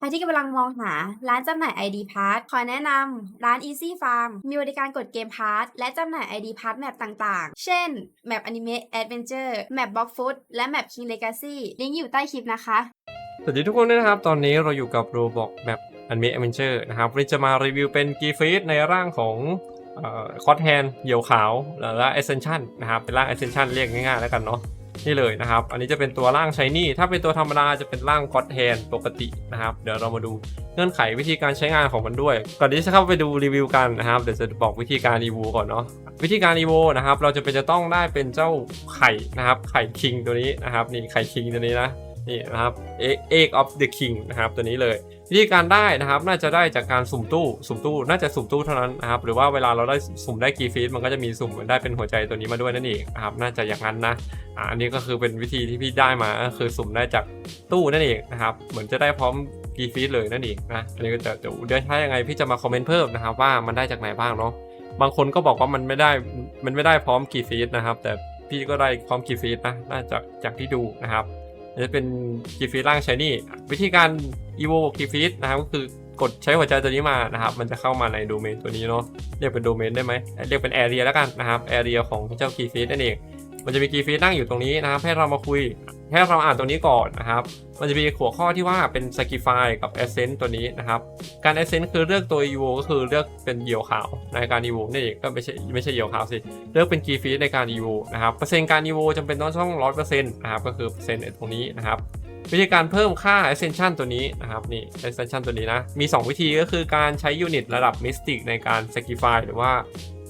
ใครที่กำลังมองหาร้านจำหน่าย ID Pass ขอแนะนำร้าน Easy Farm มีบริการกดเกม Pass และจำหน่าย ID Pass แมปต่างๆ เช่น แมป Anime Adventure แมป Block Food และแมป King Legacy ลิงก์อยู่ใต้คลิปนะคะ สวัสดีทุกคนด้วยนะครับ ตอนนี้เราอยู่กับ Roblox Map Anime Adventure นะครับวันนี้จะมารีวิวเป็นกีฟีดในร่างของคอ t แฮนเหยี่ยวขาวหรือว่า Ascension นะครับ เป็นร่าง Ascension เรียกง่ายๆแล้วกันเนาะ นี่เลยนะครับ อันนี้จะเป็นตัวร่าง Shiny ถ้าเป็นตัวธรรมดาจะเป็นร่าง God Hand ปกตินะครับ เดี๋ยวเรามาดูเงื่อนไขวิธีการใช้งานของมันด้วย ก่อนที่จะเข้าไปดูรีวิวกันนะครับเดี๋ยวจะบอกวิธีการ EVO ก่อนเนาะวิธีการ EVO นะครับ เราจะเป็นจะต้องได้เป็นเจ้าไข่นะครับ ไข่คิงตัวนี้นะครับนี่ไข่คิงตัวนี้นะนี่นะครับ Egg of the King นะครับตัวนี้เลย วิธีการได้นะครับน่าจะได้จากการสุ่มตู้สุ่มตู้น่าจะสุ่มตู้เท่านั้นนะครับหรือว่าเวลาเราได้สุ่มได้กีฟีดมันก็จะมีสุ่มได้เป็นหัวใจตัวนี้มาด้วยนั่นเองนะครับน่าจะอย่างนั้นนะอันนี้ก็คือเป็นวิธีที่พี่ได้มาก็คือสุ่มได้จากตู้นั่นเองนะครับเหมือนจะได้พร้อมกีฟีดเลยนั่นเองนะอันนี้ก็จะเดี๋ยวเดี๋ยวถ้ายังไงพี่จะมาคอมเมนต์เพิ่มนะครับว่ามันได้จากไหนบ้างเนาะบางคนก็บอกว่ามันไม่ได้มันไม่ได้พร้อมกีฟีดนะครับแต่พี่ก็ได้พร้อมกีฟีดนะน่าจะจากที่ดูนะครับ จะเป็นกีฟีร่างชายนี่วิธีการอีโวกีฟีนะครับก็คือกดใช้หัวใจตัวนี้มานะครับ มันจะเข้ามาในโดเมนตัวนี้เนาะเรียกเป็นโดเมนได้ไหมเรียกเป็นแอเรียแล้วกันนะครับแอเรียของเจ้ากีฟีนั่นเองมันจะมีกีฟีนั่งอยู่ตรงนี้นะครับ ให้เรามาคุย ให้เราอ่านตรงนี้ก่อนนะครับ มันจะมีหัวข้อที่ว่าเป็น s k i f y กับ Ascent ตัวนี้นะครับ การ Ascent คือเลือกตัว evo ก็คือเลือกเป็นเยี่ยวขาวในการ evo นี่นเองก็ไม่ใช่ไม่ใช่เยี่ยวขาวสิ เลือกเป็นกีฟีในการ evo นะครับ เปอร์เซ็นต์การ evo จำเป็นต้องช่อง100%นต์นะครับ ก็คือเปอร์เซ็นต์ตรงนี้นะครับวิธีการเพิ่มค่า ascension ตัวนี้นะครับนี่ ascension ตัวนี้นะ มี 2 วิธีก็คือการใช้ยูนิตระดับ mystic ในการ sacrifice หรือว่า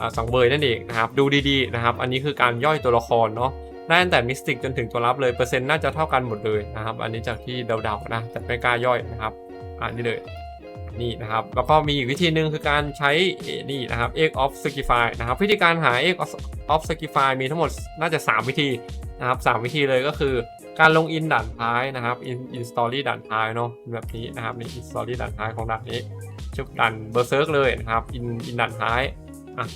อ่าสังเบยนั่นเองนะครับ ดูดีๆนะครับ อันนี้คือการย่อยตัวละครเนาะ ได้ตั้งแต่มิสติกจนถึงตัวรับเลยเปอร์เซ็นต์น่าจะเท่ากันหมดเลยนะครับ อันนี้จากที่เดาๆนะแต่ไม่กล้าย่อยนะครับอ่านี่เลยนี่นะครับแล้วก็มีอีกวิธีหนึ่งคือการใช้นี่นะครับ egg of sacrifice นะครับวิธีการหา egg of of sacrifice มีทั้งหมดน่าจะ 3 วิธีนะครับ3วิธีเลยก็คือ การลงอินด่านท้ายนะครับ in in story ด่านท้ายเนาะแบบนี้นะครับนี่ in story ด่านท้ายของด่านนี้ชุบด่านเบอร์เซิร์กเลยนะครับ in in ด่านท้ายอะ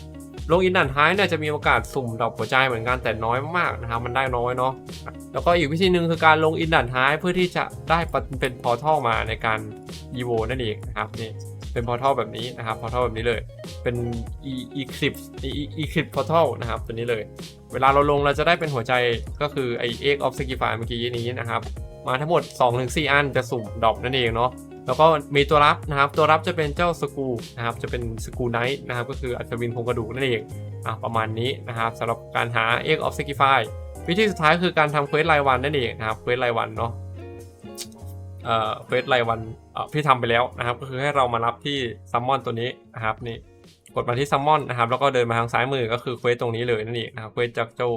ลงอินด่านท้ายเนี่ยจะมีโอกาสสุ่มดอกหัวใจเหมือนกันแต่น้อยมากๆนะครับมันได้น้อยเนาะแล้วก็อีกวิธีหนึ่งคือการลงอินด่านท้ายเพื่อที่จะได้เป็นพอร์ทัลมาในการ e v o นั่นเองนะครับนี่เป็นพอร์ทัลแบบนี้นะครับพอร์ทัลแบบนี้เลย เป็น e eclipse e eclipse portal นะครับตัวนี้เลย เวลาเราลงเราจะได้เป็นหัวใจก็คือไอ egg of sacrifice เมื่อกี้นี้นะครับ มาทั้งหมด 2-4 อันจะสุ่มดอปนั่นเองเนาะ แล้วก็มีตัวรับนะครับ ตัวรับจะเป็นเจ้าสกูนะครับ จะเป็นสกูไนท์นะครับ ก็คืออัศวินโครงกระดูกนั่นเองอะประมาณนี้นะครับสำหรับการหา egg of sacrifice วิธีสุดท้ายคือการทำเควสรายวันนั่นเองนะครับเควสรายวันเนาะเอ่อเควสรายวันเอ่อพี่ทำไปแล้วนะครับ ก็คือให้เรามารับที่ซัมมอนตัวนี้นะครับนี่กดมาที่ซัมมอนนะครับ แล้วก็เดินมาทางซ้ายมือก็คือเควสตรงนี้เลยนั่นเองนะครับเควสจากเจ้า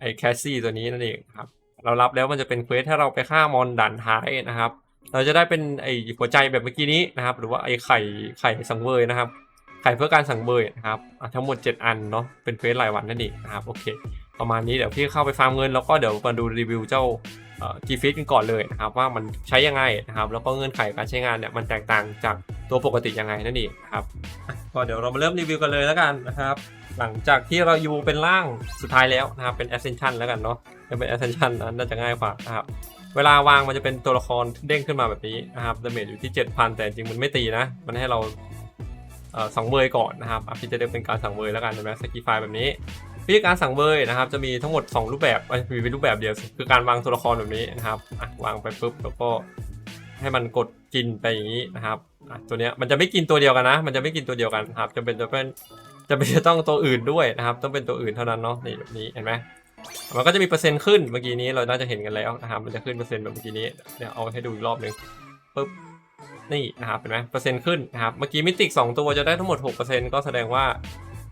ไอแคสซี่ตัวนี้นั่นเองครับเรารับแล้วมันจะเป็นเควสให้เราไปฆ่ามอนด่านท้ายนะครับ เราจะได้เป็นไอ้หัวใจแบบเมื่อกี้นี้นะครับ หรือว่าไอ้ไข่ไข่สังเวยนะครับ ไข่เพื่อการสังเวยนะครับทั้งหมด 7 อันเนาะเป็นเควสรายวันนั่นเองนะครับโอเค ประมาณนี้เดี๋ยวพี่เข้าไปฟาร์มเงินแล้วก็เดี๋ยวมาดูรีวิวเจ้าจีฟีดกันก่อนเลยนะครับว่ามันใช้ยังไงนะครับแล้วก็เงื่อนไขการใช้งานเนี่ยมันแตกต่างจากตัวปกติยังไงนั่นเองนะครับก็เดี๋ยวเรามาเริ่มรีวิวกันเลยแล้วกันนะครับ หลังจากที่เราอยู่เป็นร่างสุดท้ายแล้วนะครับเป็น ascension แล้วกันเนาะจะเป็น ascension นั้นน่าจะง่ายกว่านะครับ เวลาวางมันจะเป็นตัวละครเด้งขึ้นมาแบบนี้นะครับดาเมจอยู่ที่ 7,000 แต่จริงมันไม่ตีนะ มันให้เราเอ่อสังเวยก่อนนะครับอะพี่จะเรียกเป็นการสังเวยแล้วกันใช่ไหมสกิฟายแบบนี้วิธีการสั่งเบยนะครับ จะมีทั้งหมด 2 รูปแบบมีเป็นรูปแบบเดียวคือการวางตัวละครแบบนี้นะครับอะวางไปปุ๊บแล้วก็ให้มันกดกินไปอย่างนี้นะครับอะตัวเนี้ยมันจะไม่กินตัวเดียวกันนะ มันจะไม่กินตัวเดียวกันครับจะเป็นจะเป็นจะเป็นจะต้องตัวอื่นด้วยนะครับ ต้องเป็นตัวอื่นเท่านั้นเนาะนี่แบบนี้เห็นไหม มันก็จะมีเปอร์เซ็นต์ขึ้นเมื่อกี้นี้เราน่าจะเห็นกันแล้วนะครับมันจะขึ้นเปอร์เซ็นต์แบบเมื่อกี้นี้เดี๋ยวเอาให้ดูอีกรอบหนึ่งปุ๊บนี่นะครับเห็นไหมเปอร์เซ็นต์ขึ้นนะครับเมื่อกี้มิติกสองตัวจะได้ทั้งหมด 6%ก็แสดงว่า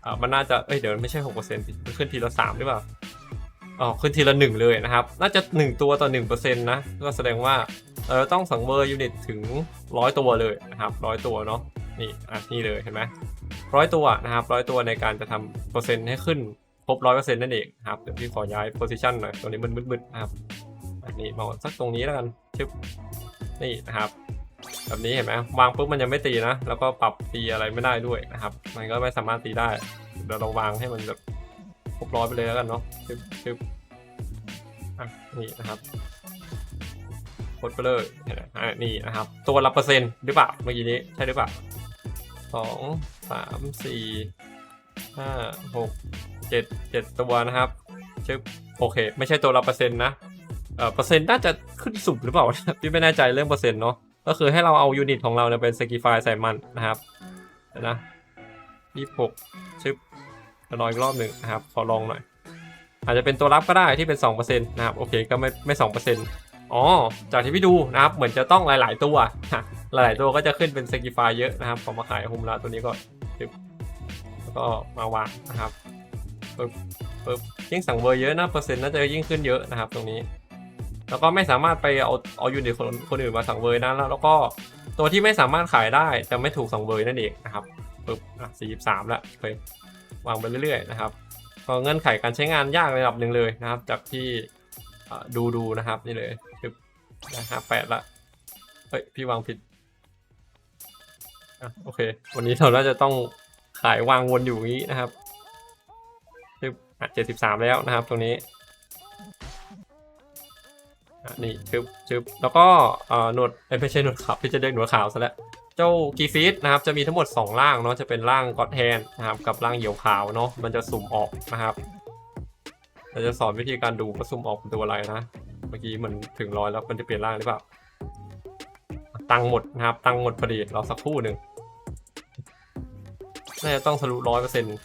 อ่ามันน่าจะเอ้ยเดี๋ยวไม่ใช่หกเปอร์เซ็นต์มันขึ้นทีละสามหรือเปล่าอ๋อขึ้นทีละหนึ่งเลยนะครับ น่าจะหนึ่งตัวต่อหนึ่งเปอร์เซ็นต์นะก็แสดงว่าเราต้องสังเวอร์ยูนิตถึงร้อยตัวเลยนะครับร้อยตัวเนาะนี่อะนี่เลยเห็นไหมร้อยตัวนะครับร้อยตัวในการจะทำเปอร์เซ็นต์ให้ขึ้น ครบร้อยเปอร์เซ็นต์นั่นเองครับเดี๋ยวพี่ขอย้ายโพซิชันหน่อยตัวนี้มันมืดๆนะครับอันนี้มาสักตรงนี้แล้วกันชึบนี่นะครับ แบบนี้เห็นไหมวางปุ๊บมันยังไม่ตีนะ แล้วก็ปรับตีอะไรไม่ได้ด้วยนะครับ มันก็ไม่สามารถตีได้เดี๋ยวเราวางให้มันแบบครบร้อยไปเลยแล้วกันเนาะชึบชึบอะนี่นะครับกดไปเลยเห็นไหมอ่านี่นะครับ ตัวละเปอร์เซ็นต์หรือเปล่าเมื่อกี้นี้ใช่หรือเปล่าสองสามสี่ห้าหก เจ็ดเจ็ดตัวนะครับชึบโอเค ไม่ใช่ตัวละเปอร์เซ็นต์นะเอ่อเปอร์เซ็นต์น่าจะขึ้นสูงหรือเปล่าพี่ไม่แน่ใจเรื่องเปอร์เซ็นต์เนาะก็คือให้เราเอายูนิตของเราเนี่ยเป็นสกิฟายใส่มันนะครับนะยี่หกชึบรออีกรอบหนึ่งนะครับขอลองหน่อย อาจจะเป็นตัวรับก็ได้ที่เป็น2%นะครับโอเคก็ไม่ไม่2%อ๋อจากที่พี่ดูนะครับเหมือนจะต้องหลาย ๆ ตัวหลาย ๆ ตัวก็จะขึ้นเป็นสกิฟายเยอะนะครับพอมาขายโฮมลาตัวนี้ก็ปึ๊บแล้วก็มาวางนะครับ ปึ๊บปึ๊บยิ่งสั่งเวอร์เยอะนะเปอร์เซ็นต์น่าจะยิ่งขึ้นเยอะนะครับตรงนี้ แล้วก็ไม่สามารถไปเอาเอายูนิตคนคนอื่นมาสั่งเวอร์นะแล้วแล้วก็ตัวที่ไม่สามารถขายได้จะไม่ถูกสั่งเวอร์นั่นเองนะครับปึ๊บอะสี่สิบสามละเควางไปเรื่อยๆนะครับก็เงื่อนไขการใช้งานยากระดับหนึ่งเลยนะครับ จากที่ดูดูนะครับนี่เลยคือนะครับแปดละเฮ้ยพี่วางผิดอะโอเค วันนี้เราน่าจะต้องขายวางวนอยู่งนี้นะครับ อะเจ็ดสิบสามแล้วนะครับตรงนี้อนี่ชึบชึบแล้วก็เอ่อหนวดเอ้ไม่ใช่หนวดขาวพี่จะเรียกหนวดขาวซะแล้วเจ้ากีฟีดนะครับจะมีทั้งหมด 2 ร่างเนาะจะเป็นร่างก็อดแทนนะครับกับร่างเหยี่ยวขาวเนาะมันจะสุ่มออกนะครับเราจะสอนวิธีการดูว่าสุ่มออกเป็นตัวอะไรนะ เมื่อกี้มันถึงร้อยแล้วมันจะเปลี่ยนร่างหรือเปล่า ตังหมดนะครับ ตังหมดพอดีรอสักครู่หนึ่งน่าจะต้องทะลุร้อยเปอร์เซ็นต์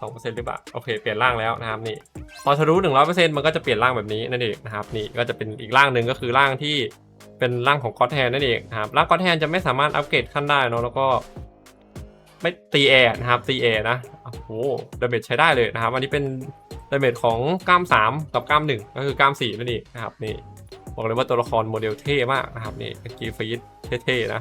สองเปอร์เซ็นต์หรือเปล่าโอเคเปลี่ยนร่างแล้วนะครับนี่พอทะลุหนึ่งร้อยเปอร์เซ็นต์มันก็จะเปลี่ยนร่างแบบนี้นั่นเองนะครับนี่ก็จะเป็นอีกร่างหนึ่งก็คือร่างที่เป็นร่างของกอดแทนนั่นเองนะครับร่างกอดแทนจะไม่สามารถอัปเกรดขั้นได้เนอะแล้วก็ ไม่ตีแอร์นะครับตีแอร์นะโอ้โหดาเมจใช้ได้เลยนะครับอันนี้เป็นดาเมจของกล้าม3กับกล้าม1ก็คือกล้าม4นั่นเองนะครับนี่บอกเลยว่าตัวละครโมเดลเท่มากนะครับนี่กีฟีดเท่ๆนะ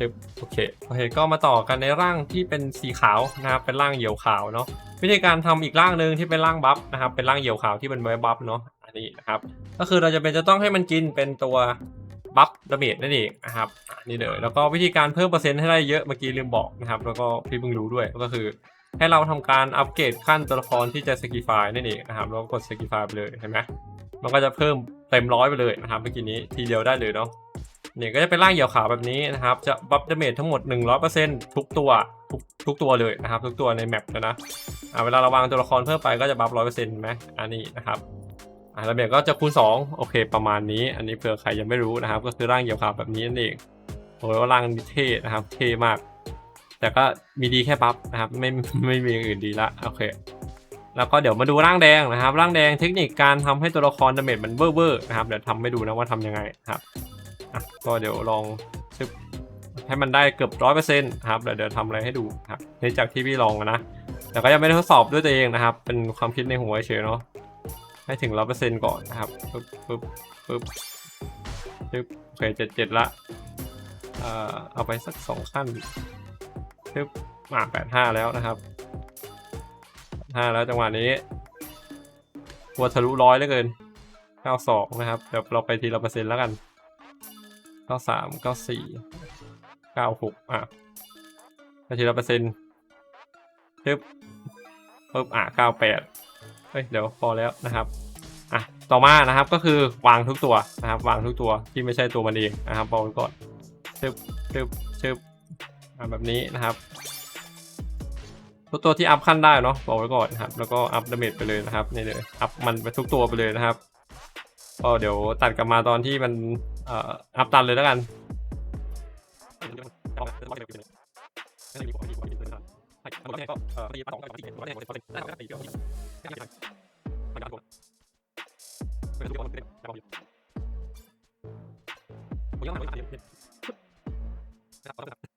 ชึบโอเคโอเคก็มาต่อกันในร่างที่เป็นสีขาวนะครับเป็นร่างเหยี่ยวขาวเนาะวิธีการทำอีกร่างหนึ่งที่เป็นร่างบัฟนะครับเป็นร่างเหยี่ยวขาวที่เป็นไว้บัฟเนาะอันนี้นะครับก็คือเราจะเป็นจะต้องให้มันกินเป็นตัวบัฟดาเมจนั่นเองนะครับนี่เลยแล้วก็วิธีการเพิ่มเปอร์เซ็นต์ให้ได้เยอะเมื่อกี้ลืมบอกนะครับแล้วก็พี่เพิ่งรู้ด้วยก็คือ ให้เราทำการอัปเกรดขั้นตัวละครที่จะสกิฟายนั่นเองนะครับแล้วก็กดสกิฟายไปเลยเห็นไหมมันก็จะเพิ่มเต็มร้อยไปเลยนะครับเมื่อกี้นี้ทีเดียวได้เลยเนาะ เนี่ยก็จะเป็นร่างเหยี่ยวขาวแบบนี้นะครับ จะบัฟเดเมจทั้งหมด 100%ทุกตัวทุกทุกตัวเลยนะครับ ทุกตัวในแมปนะนะอ่าเวลาเราวางตัวละครเพิ่มไปก็จะบัฟร้อยเปอร์เซ็นต์ไหมอันนี้นะครับอ่าระเบียบก็จะคูณ 2 โอเค ประมาณนี้ อันนี้เผื่อใครยังไม่รู้นะครับ ก็คือร่างเหยี่ยวขาวแบบนี้นั่นเองโอ้ยว่าร่างเท่นะครับ เท่มาก แต่ก็มีดีแค่บัฟนะครับ ไม่ไม่มีอย่างอื่นดีละโอเคแล้วก็เดี๋ยวมาดูร่างแดงนะครับ ร่างแดงเทคนิคการทำให้ตัวละครดาเมจมันเวอร์ๆนะครับเดี๋ยวทำให้ดูนะว่าทำยังไงนะครับ อะก็เดี๋ยวลองชึบให้มันได้เกือบร้อยเปอร์เซ็นต์ครับเดี๋ยวเดี๋ยวทำอะไรให้ดูครับนี่จากที่พี่ลองนะแต่ก็ยังไม่ได้ทดสอบด้วยตัวเองนะครับ เป็นความคิดในหัวเฉยเนาะให้ถึงร้อยเปอร์เซ็นต์ก่อนนะครับปึ๊บปึ๊บปึ๊บปึ๊บโอเคเจ็ดเจ็ดละเอ่อเอาไปสักสองขั้นปึ๊บมาแปดห้าแล้วนะครับห้าแล้วจังหวะนี้วัวทะลุร้อยเหลือเกินเก้าสองนะครับเดี๋ยวเราไปทีละเปอร์เซ็นต์แล้วกัน ก้าสามเก้าสี่เก้าหกอะไปทีละเปอร์เซ็นต์ปึ๊บปึ๊บอะเก้าแปดเฮ้ยเดี๋ยวพอแล้วนะครับอะต่อมานะครับก็คือวางทุกตัวนะครับ วางทุกตัวที่ไม่ใช่ตัวมันเองนะครับบอกไว้ก่อนชึบชึบชึบอะแบบนี้นะครับทุกตัวที่อัพขั้นได้เนาะบอกไว้ก่อนนะครับ แล้วก็อัพดาเมจไปเลยนะครับนี่เลยอัพมันไปทุกตัวไปเลยนะครับ ก็เดี๋ยวตัดกลับมาตอนที่มันอัพตันเลยแล้วกัน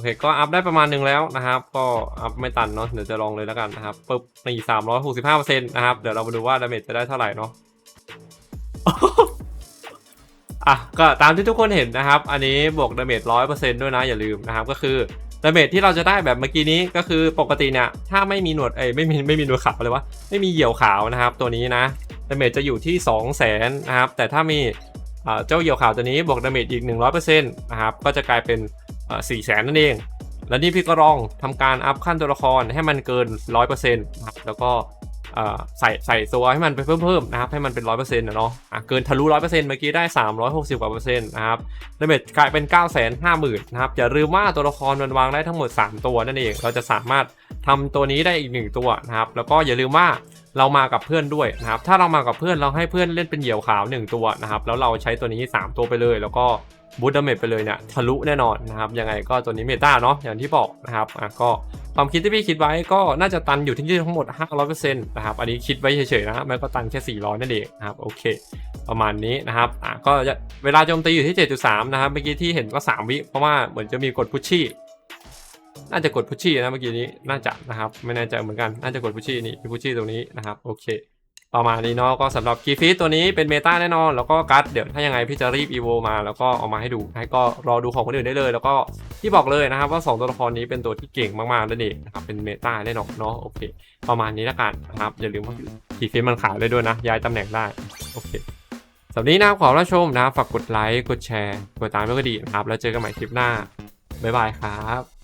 นเคก็อัพได้ประมาณหนึ่งแล้วนะครับ ก็อัพไม่ตันเนาะเดี๋ยวจะลองเลยแล้วกันนะครับปึ๊บนี่สามร้อยหกสิบห้าเปอร์เซ็นต์นะครับ เดี๋ยวเรามาดูว่าดาเมจจะได้เท่าไหร่เนาะอะก็ตามที่ทุกคนเห็นนะครับ อันนี้บวกดาเมจร้อยเปอร์เซ็นต์ด้วยนะอย่าลืมนะครับ ก็คือดาเมจที่เราจะได้แบบเมื่อกี้นี้ก็คือปกติเนี่ยถ้าไม่มีหนวดเอ้ยไม่มีไม่มีหนวดขาวเลยวะไม่มีเหยี่ยวขาวนะครับ ตัวนี้นะ ดาเมจจะอยู่ที่ 2 0 0แสนนะครับ แต่ถ้ามีเจ้าเหยี่ยวขาวตัวนี้บวกดาเมจอีก 100%นะครับ ก็จะกลายเป็นสี่แสนนั่นเอง แล้วนี่พี่ก็ลองทำการอัพขั้นตัวละครให้มันเกิน 100%นะครับ แล้วก็ใส่ใส่ตัวให้มันไปเพิ่มๆนะครับ ให้มันเป็น 100%นะเนาะะเกินทะลุ 100%เมื่อกี้ได้ 360กว่าเปอร์เซ็นต์นะครับดาเมจกลายเป็น 9 5 0 0 0 0นะครับ อย่าลืมว่าตัวละครมันวางได้ทั้งหมด 3 ตัวนั่นเอง เราจะสามารถ ทำตัวนี้ได้อีก1ตัวนะครับ แล้วก็อย่าลืมว่าเรามากับเพื่อนด้วยนะครับ ถ้าเรามากับเพื่อนเราให้เพื่อนเล่นเป็นเหยี่ยวขาว 1 ตัวนะครับ แล้วเราใช้ตัวนี้ 3 ตัวไปเลย แล้วก็บูตดเมจไปเลยเนี่ยทะลุแน่นอนนะครับ ยังไงก็ตัวนี้เมตาเนาะอย่างที่บอกนะครับอะก็ความคิดที่พี่คิดไว้ก็น่าจะตันอยู่ที่ทั้งหมด 500%นะครับ อันนี้คิดไว้เฉยๆนะมันก็ตันแค่ 400 นั่นเองนะครับ โอเค ประมาณนี้นะครับ อะก็เวลาโจมตีอยู่ที่ 7.3 นะครับ เมื่อกี้ที่เห็นก็ 3 วิ เพราะว่าเหมือนจะมีกดพุชชี่ น่าจะกดพุชชี่นะเมื่อกี้นี้น่าจะนะครับไม่แน่ใจเหมือนกันน่าจะกดพุชชี่นี่มีพุชชี่ตรงนี้นะครับโอเคประมาณนี้เนาะก็สำหรับกีฟิตตัวนี้เป็นเมตาแน่นอน แล้วก็กัดเดี๋ยวถ้ายังไงพี่จะรีบอีโวมาแล้วก็เอามาให้ดูให้ก็รอดูของคนอื่นได้เลย แล้วก็ที่บอกเลยนะครับว่า 2 ตัวละครนี้เป็นตัวที่เก่งมากๆนั่นเองนะครับเป็นเมตาแน่นอนเนาะโอเค ประมาณนี้ละกันนะครับอย่าลืมว่ากีฟิตมันขายได้ด้วยนะ ย้ายตำแหน่งได้โอเคสำหรับนี้นะครับขอรับชมนะฝากกดไลค์กดแชร์กดตามด้วยก็ดีนะครับแล้วเจอกันใหม่คลิปหน้าบ๊ายบายครับ